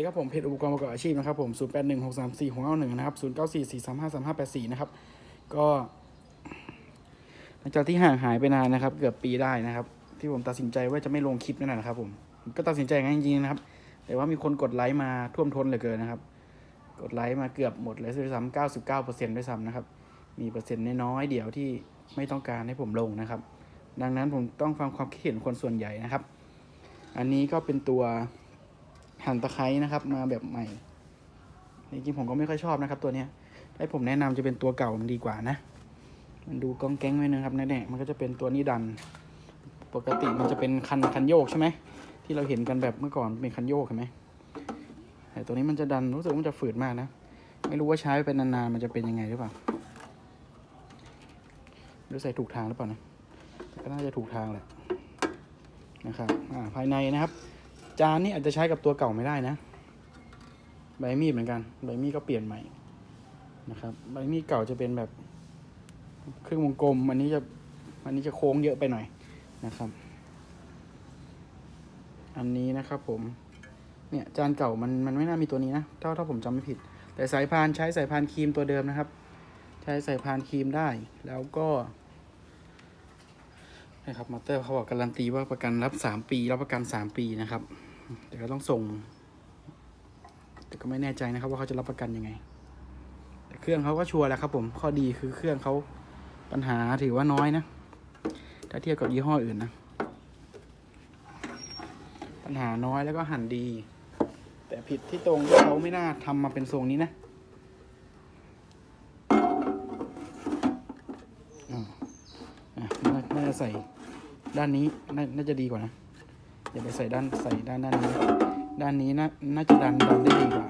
ดีครับผมเพจอุปกรณ์ประกอบอาชีพนะครับผม0 8 1 6 3 4 6 9 1นะครับ0 9 4 4 3 5 3 5 8 4นะครับก็หลังจากที่ห่างหายไปนานนะครับ เกือบปีได้นะครับ ที่ผมตัดสินใจว่าจะไม่ลงคลิปนั่นแหละนะครับ ผมก็ตัดสินใจอย่างนั้นจริงๆนะครับ แต่ว่ามีคนกดไลค์มาท่วมท้นเหลือเกินนะครับ กดไลค์มาเกือบหมดเลยด้วยซ้ำ99%ด้วยซ้ำนะครับ มีเปอร์เซ็นต์น้อยๆเดียวที่ไม่ต้องการให้ผมลงนะครับ ดังนั้นผมต้องฟังความคิดเห็นคนส่วนใหญ่นะครับ อันนี้ก็เป็นตัว หั่นตะไคร้นะครับ มาแบบใหม่จริงๆผมก็ไม่ค่อยชอบนะครับ ตัวเนี้ยให้ผมแนะนำจะเป็นตัวเก่ามันดีกว่านะ มันดูกองแก๊งไว้นะครับนั่นแหละมันก็จะเป็นตัวนี้ดัน ปกติมันจะเป็นคันคันโยกใช่ไหมที่เราเห็นกันแบบเมื่อก่อนเป็นคันโยกเห็นไหมแต่ตัวนี้มันจะดันรู้สึกมันจะฝืดมากนะ ไม่รู้ว่าใช้ไปนานๆมันจะเป็นยังไงหรือเปล่าหรือใส่ถูกทางหรือเปล่านะก็น่าจะถูกทางแหละนะครับอ่าภายในนะครับ จานนี่อาจจะใช้กับตัวเก่าไม่ได้นะ ใบมีดเหมือนกัน ใบมีดก็เปลี่ยนใหม่นะครับ ใบมีดเก่าจะเป็นแบบครึ่งวงกลม อันนี้จะ อันนี้จะโค้งเยอะไปหน่อยนะครับ อันนี้นะครับผม เนี่ยจานเก่ามันมันไม่น่ามีตัวนี้นะ ถ้าถ้าผมจำไม่ผิด แต่สายพานใช้สายพานครีมตัวเดิมนะครับ ใช้สายพานครีมได้ แล้วก็ นะครับมาเตอร์เขาบอกการันตีว่าประกันรับสามปีรับประกันสามปีนะครับแต่ก็ต้องส่ง แต่ก็ไม่แน่ใจนะครับ ว่าเขาจะรับประกันยังไง แต่เครื่องเขาก็ชัวร์แล้วครับ ผมข้อดีคือเครื่องเขาปัญหาถือว่าน้อยนะ ถ้าเทียบกับยี่ห้ออื่นนะ ปัญหาน้อยแล้วก็หั่นดี แต่ผิดที่ตรงที่เขาไม่น่าทำมาเป็นทรงนี้นะอ่าน่าจะใส่ ด้านนี้น่าจะดีกว่านะอย่าไปใส่ด้านใส่ด้านด้านนี้ ด้านนี้น่าน่าจะดันดันได้ดีกว่า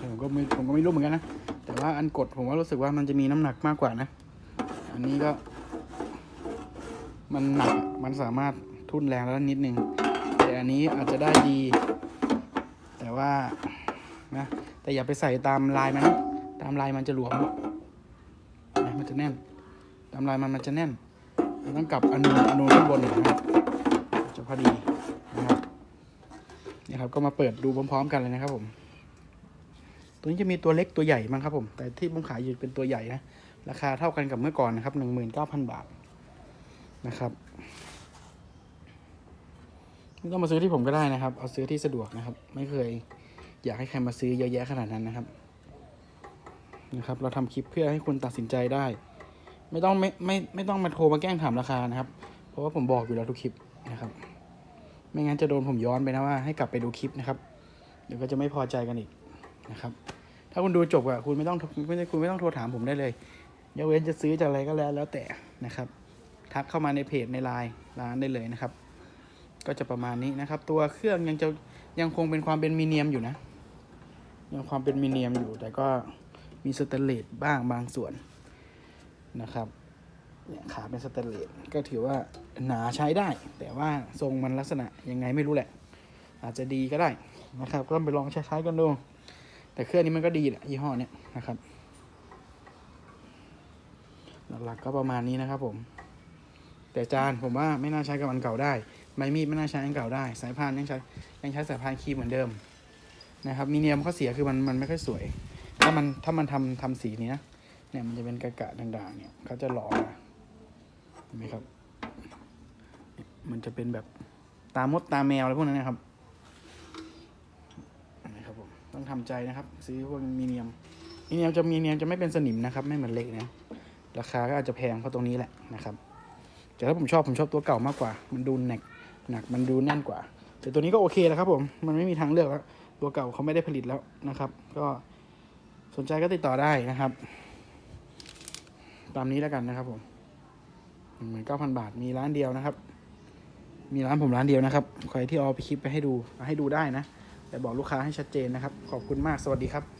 ผมก็ไม่ผมก็ไม่รู้เหมือนกันนะแต่ว่าอันกดผมว่ารู้สึกว่ามันจะมีน้ำหนักมากกว่านะ อันนี้ก็ มันหนักมันสามารถทุ่นแรงแล้วนิดนึงแต่อันนี้อาจจะได้ดี แต่ว่านะแต่อย่าไปใส่ตามลายมัน ตามลายมันจะหลวมนะมันจะแน่น ตามลายมันมันจะแน่น ต้องกลับอนูอนูข้างบนหน่อยนะครับจะพอดีนะครับนี่ครับก็มาเปิดดูพร้อมๆกันเลยนะครับผม ตัวนี้จะมีตัวเล็กตัวใหญ่มั้งครับผม แต่ที่ผมขายอยู่เป็นตัวใหญ่นะ ราคาเท่ากันกับเมื่อก่อนนะครับหนึ่งหมื่นเก้าพันบาทนะครับไม่ต้องมาซื้อที่ผมก็ได้นะครับ เอาซื้อที่สะดวกนะครับ ไม่เคยอยากให้ใครมาซื้อเยอะแยะขนาดนั้นนะครับ นะครับ เราทำคลิปเพื่อให้คุณตัดสินใจได้ ไม่ต้องไม่ไม่ไม่ต้องมาโทรมาแกล้งถามราคานะครับ เพราะว่าผมบอกอยู่แล้วทุกคลิปนะครับ ไม่งั้นจะโดนผมย้อนไปนะว่าให้กลับไปดูคลิปนะครับ เดี๋ยวก็จะไม่พอใจกันอีกนะครับ ถ้าคุณดูจบอะคุณไม่ต้องไม่คุณไม่ต้องโทรถามผมได้เลยยกเว้นจะซื้อจากอะไรก็แล้วแล้วแต่นะครับ ทักเข้ามาในเพจในไลน์ร้านได้เลยนะครับ ก็จะประมาณนี้นะครับ ตัวเครื่องยังจะยังคงเป็นความเป็นมีเนียมอยู่นะยังความเป็นมีเนียมอยู่ แต่ก็มีสเตนเลสบ้างบางส่วน นะครับเนี่ยขาเป็นสเตนเลสก็ถือว่าหนาใช้ได้ แต่ว่าทรงมันลักษณะยังไงไม่รู้แหละ อาจจะดีก็ได้นะครับ ก็ไปลองใช้ๆกันดู แต่เครื่องนี้มันก็ดีแหละยี่ห้อเนี้ยนะครับหลักๆก็ประมาณนี้นะครับผม แต่จานผมว่าไม่น่าใช้กับอันเก่าได้ใบมีดไม่น่าใช้อันเก่าได้ สายพานยังใช้ยังใช้สายพานคีมเหมือนเดิมนะครับมีเนียมข้อเสียคือมันมันไม่ค่อยสวย ถ้ามันถ้ามันทำทำสีนี้นะ เนี่ยมันจะเป็นกระกะด่างๆเนี่ยเขาจะหล่อมาเห็นไหมครับ มันจะเป็นแบบตามดตาแมวอะไรพวกนั้นนะครับนะครับผมต้องทำใจนะครับ ซื้อพวกมีเนียม มีเนียมจะมีเนียมจะไม่เป็นสนิมนะครับ ไม่เหมือนเหล็กนะราคาก็อาจจะแพงเพราะตรงนี้แหละนะครับแต่ถ้าผมชอบผมชอบตัวเก่ามากกว่า มันดูหนักหนักมันดูแน่นกว่า แต่ตัวนี้ก็โอเคแล้วครับ ผมมันไม่มีทางเลือกแล้วตัวเก่าเขาไม่ได้ผลิตแล้วนะครับ ก็สนใจก็ติดต่อได้นะครับ ตามนี้แล้วกันนะครับผมหนึ่งหมื่นเก้าพันบาทมีร้านเดียวนะครับ มีร้านผมร้านเดียวนะครับใครที่เอาไปคลิปไปให้ดูให้ดูได้นะแต่บอกลูกค้าให้ชัดเจนนะครับ ขอบคุณมากสวัสดีครับ